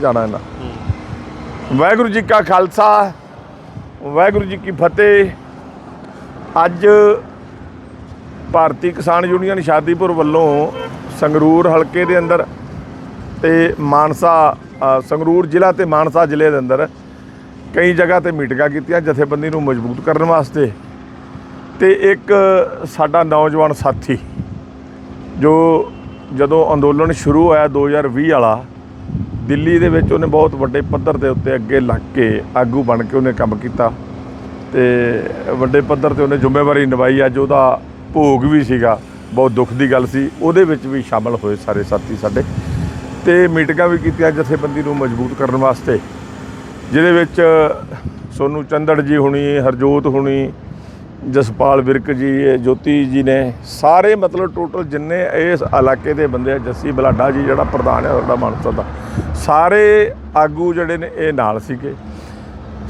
ਜਾਣਾ ਇਹਨਾਂ। ਵਾਹਿਗੁਰੂ ਜੀ ਕਾ ਖਾਲਸਾ, ਵਾਹਿਗੁਰੂ ਜੀ ਕੀ ਫਤਿਹ। ਅੱਜ ਭਾਰਤੀ ਕਿਸਾਨ ਯੂਨੀਅਨ ਸ਼ਾਦੀਪੁਰ ਵੱਲੋਂ ਸੰਗਰੂਰ ਹਲਕੇ ਦੇ ਅੰਦਰ ਤੇ ਮਾਨਸਾ ਸੰਗਰੂਰ ਜ਼ਿਲ੍ਹਾ ਤੇ ਮਾਨਸਾ ਜ਼ਿਲ੍ਹੇ ਦੇ ਅੰਦਰ ਕਈ ਜਗ੍ਹਾ ਤੇ ਮੀਟਿੰਗਾਂ ਕੀਤੀਆਂ ਜਥੇਬੰਦੀ ਨੂੰ ਮਜ਼ਬੂਤ ਕਰਨ ਵਾਸਤੇ। ਤੇ ਇੱਕ ਸਾਡਾ ਨੌਜਵਾਨ ਸਾਥੀ ਜੋ ਜਦੋਂ ਅੰਦੋਲਨ ਸ਼ੁਰੂ ਹੋਇਆ 2020 ਵਾਲਾ ਦਿੱਲੀ ਦੇ ਵਿੱਚ ਉਹਨੇ ਬਹੁਤ ਵੱਡੇ ਪੱਧਰ ਦੇ ਉੱਤੇ ਅੱਗੇ ਲੱਗ ਕੇ ਆਗੂ ਬਣ ਕੇ ਉਹਨੇ ਕੰਮ ਕੀਤਾ। ਤੇ ਵੱਡੇ ਪੱਧਰ ਤੇ ਉਹਨੇ ਜ਼ਿੰਮੇਵਾਰੀ ਨਿਭਾਈ। ਅੱਜ ਉਹਦਾ ਭੋਗ ਵੀ ਸੀਗਾ। ਬਹੁਤ ਦੁੱਖ ਦੀ ਗੱਲ ਸੀ। ਉਹਦੇ ਵਿੱਚ ਵੀ ਸ਼ਾਮਲ ਹੋਏ ਸਾਰੇ ਸਾਥੀ ਸਾਡੇ। ਤੇ ਮੀਟਿੰਗਾਂ ਵੀ ਕੀਤੀਆਂ ਜਥੇਬੰਦੀ ਨੂੰ ਮਜ਼ਬੂਤ ਕਰਨ ਵਾਸਤੇ। ਜਿਹਦੇ ਵਿੱਚ ਸੋਨੂ ਚੰਦੜ ਜੀ ਹੁਣੀ, ਹਰਜੋਤ ਹੁਣੀ, ਜਸਪਾਲ ਵਿਰਕ ਜੀ ਜੋਤੀ ਜੀ ਨੇ ਸਾਰੇ ਮਤਲਬ ਟੋਟਲ ਜਿੰਨੇ ਇਸ ਇਲਾਕੇ ਦੇ ਬੰਦੇ ਆ, ਜੱਸੀ ਬਲਾਡਾ ਜੀ ਜਿਹੜਾ ਪ੍ਰਧਾਨ ਹੈ ਸਾਡਾ ਮਾਨਸਾ ਦਾ ਸਾਰੇ ਆਗੂ ਜਿਹੜੇ ਨੇ ਇਹ ਨਾਲ ਸੀਗੇ।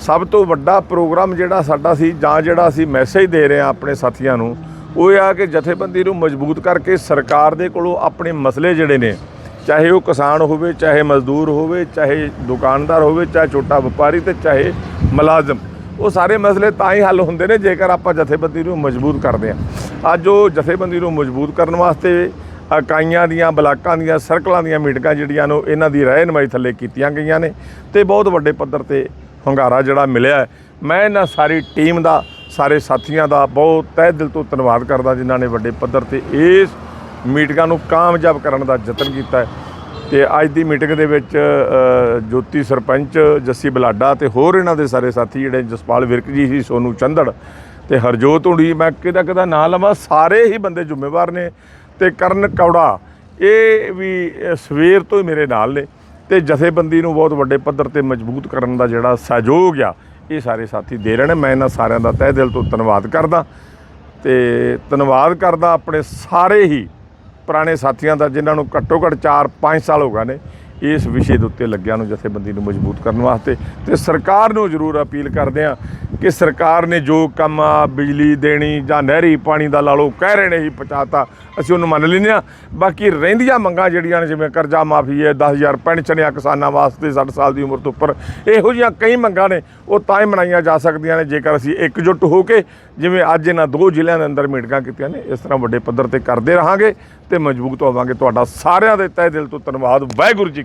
ਸਭ ਤੋਂ ਵੱਡਾ ਪ੍ਰੋਗਰਾਮ ਜਿਹੜਾ ਸਾਡਾ ਸੀ ਜਾਂ ਜਿਹੜਾ ਅਸੀਂ ਮੈਸੇਜ ਦੇ ਰਹੇ ਹਾਂ ਆਪਣੇ ਸਾਥੀਆਂ ਨੂੰ, ਉਹ ਇਹ ਆ ਕਿ ਜਥੇਬੰਦੀ ਨੂੰ ਮਜ਼ਬੂਤ ਕਰਕੇ ਸਰਕਾਰ ਦੇ ਕੋਲੋਂ ਆਪਣੇ ਮਸਲੇ ਜਿਹੜੇ ਨੇ, ਚਾਹੇ ਉਹ ਕਿਸਾਨ ਹੋਵੇ, ਚਾਹੇ ਮਜ਼ਦੂਰ ਹੋਵੇ, ਚਾਹੇ ਦੁਕਾਨਦਾਰ ਹੋਵੇ, ਚਾਹੇ ਛੋਟਾ ਵਪਾਰੀ ਤੇ ਚਾਹੇ ਮੁਲਾਜ਼ਮ, ਉਹ ਸਾਰੇ ਮਸਲੇ ਤਾਂ ਹੀ ਹੱਲ ਹੁੰਦੇ ਨੇ ਜੇਕਰ ਆਪਾਂ ਜਥੇਬੰਦੀ ਨੂੰ ਮਜ਼ਬੂਤ ਕਰਦੇ ਹਾਂ। ਅੱਜ ਉਹ ਜਥੇਬੰਦੀ ਨੂੰ ਮਜ਼ਬੂਤ ਕਰਨ ਵਾਸਤੇ ਇਕਾਈਆਂ ਦੀਆਂ, ਬਲਾਕਾਂ ਦੀਆਂ, ਸਰਕਲਾਂ ਦੀਆਂ ਮੀਟਿੰਗਾਂ ਜਿਹੜੀਆਂ ਨੇ ਉਹ ਇਹਨਾਂ ਦੀ ਰਹਿਨਮਾਈ ਥੱਲੇ ਕੀਤੀਆਂ ਗਈਆਂ ਨੇ ਤੇ ਬਹੁਤ ਵੱਡੇ ਪੱਧਰ ਤੇ ਹੁੰਗਾਰਾ ਜਿਹੜਾ ਮਿਲਿਆ ਮੈਂ ਇਹਨਾਂ ਸਾਰੀ ਟੀਮ ਦਾ, ਸਾਰੇ ਸਾਥੀਆਂ ਦਾ ਬਹੁਤ ਤਹਿ ਦਿਲ ਤੋਂ ਧੰਨਵਾਦ ਕਰਦਾ ਜਿਨ੍ਹਾਂ ਨੇ ਵੱਡੇ ਪੱਧਰ ਤੇ ਇਸ ਮੀਟਿੰਗਾਂ ਨੂੰ ਕਾਮਯਾਬ ਕਰਨ ਦਾ ਯਤਨ ਕੀਤਾ ਹੈ। ਤੇ ਅੱਜ ਦੀ ਮੀਟਿੰਗ ਦੇ ਵਿੱਚ ਜੋਤੀ ਸਰਪੰਚ ਜੱਸੀ ਬਲਾਡਾ ਤੇ ਹੋਰ ਇਹਨਾਂ ਦੇ ਸਾਰੇ ਸਾਥੀ ਜਿਹੜੇ ਜਸਪਾਲ ਵਿਰਕ ਜੀ ਸੀ, ਸੋਨੂ ਚੰਦੜ ਤੇ ਹਰਜੋਤ ਹੁੰਦੀ ਮੈਂ ਕਿਹਦਾ ਕਿਹਦਾ ਨਾਂ ਲਵਾਂ, ਸਾਰੇ ਹੀ ਬੰਦੇ ਜ਼ਿੰਮੇਵਾਰ ਨੇ। ਤੇ ਕਰਨ ਕੌੜਾ, ਇਹ ਵੀ ਸਵੇਰ ਤੋਂ ਹੀ ਮੇਰੇ ਨਾਲ ਨੇ ਤੇ ਜਥੇਬੰਦੀ ਨੂੰ ਬਹੁਤ ਵੱਡੇ ਪੱਧਰ ਤੇ ਮਜ਼ਬੂਤ ਕਰਨ ਦਾ ਜਿਹੜਾ ਸਹਿਯੋਗ ਆ, ਇਹ ਸਾਰੇ ਸਾਥੀ ਦੇ ਰਹੇ ਨੇ। ਮੈਂ ਇਹਨਾਂ ਸਾਰਿਆਂ ਦਾ ਤਹਿ ਦਿਲ ਤੋਂ ਧੰਨਵਾਦ ਕਰਦਾ ਤੇ ਧੰਨਵਾਦ ਕਰਦਾ ਆਪਣੇ ਸਾਰੇ ਹੀ ਪੁਰਾਣੇ ਸਾਥੀਆਂ ਦਾ, ਜਿਨ੍ਹਾਂ ਨੂੰ ਘੱਟੋ ਘੱਟ 4-5 ਸਾਲ ਹੋ ਗਏ ਨੇ। ਇਸ ਵਿਸ਼ੇ ਦੇ ਉੱਤੇ ਲੱਗਿਆ ਨੂੰ ਜਥੇਬੰਦੀ ਨੂੰ ਮਜ਼ਬੂਤ ਕਰਨ ਵਾਸਤੇ ਤੇ ਸਰਕਾਰ ਨੂੰ ਜ਼ਰੂਰ ਅਪੀਲ ਕਰਦੇ ਆ ਕਿ ਸਰਕਾਰ ਨੇ ਜੋ ਕੰਮ ਆ, ਬਿਜਲੀ ਦੇਣੀ ਜਾਂ ਨਹਿਰੀ ਪਾਣੀ ਦਾ ਲਾ ਲਓ, ਕਹਿ ਰਹੇ ਨੇ ਹੀ ਪਹੁੰਚਾਤਾ ਅਸੀਂ ਉਹਨੂੰ ਮੰਨ ਲੈਂਦੇ ਆ ਬਾਕੀ ਰਹਿੰਦੀਆਂ ਮੰਗਾਂ ਜਿਹੜੀਆਂ ਨੇ, ਜਿਵੇਂ ਕਰਜ਼ਾ ਮਾਫੀ ਹੈ 10000 ਪੈਨਸ਼ਨ ਆ ਕਿਸਾਨਾਂ ਵਾਸਤੇ 60 ਸਾਲ ਦੀ ਉਮਰ ਤੋਂ ਉੱਪਰ, ਇਹੋ ਜਿਹੀਆਂ ਕਈ ਮੰਗਾਂ ਨੇ, ਉਹ ਤਾਂ ਹੀ ਮਨਾਈਆਂ ਜਾ ਸਕਦੀਆਂ ਨੇ। ਜੇਕਰ ਅਸੀਂ ਇਕਜੁੱਟ ਹੋ ਕੇ ਜਿਵੇਂ ਅੱਜ ਇਹਨਾਂ ਦੋ ਜ਼ਿਲ੍ਹਿਆਂ ਦੇ ਅੰਦਰ ਮੀਟਿੰਗਾਂ ਕੀਤੀਆਂ ਨੇ, ਇਸ ਤਰ੍ਹਾਂ ਵੱਡੇ ਪੱਧਰ ਤੇ ਕਰਦੇ ਰਹਾਂਗੇ ਤੇ ਮਜ਼ਬੂਤ ਹੋਵਾਂਗੇ। ਤੁਹਾਡਾ ਸਾਰਿਆਂ ਦੇ ਤਹਿ ਦਿਲ ਤੋਂ ਧੰਨਵਾਦ। ਵਾਹਿਗੁਰੂ ਜੀ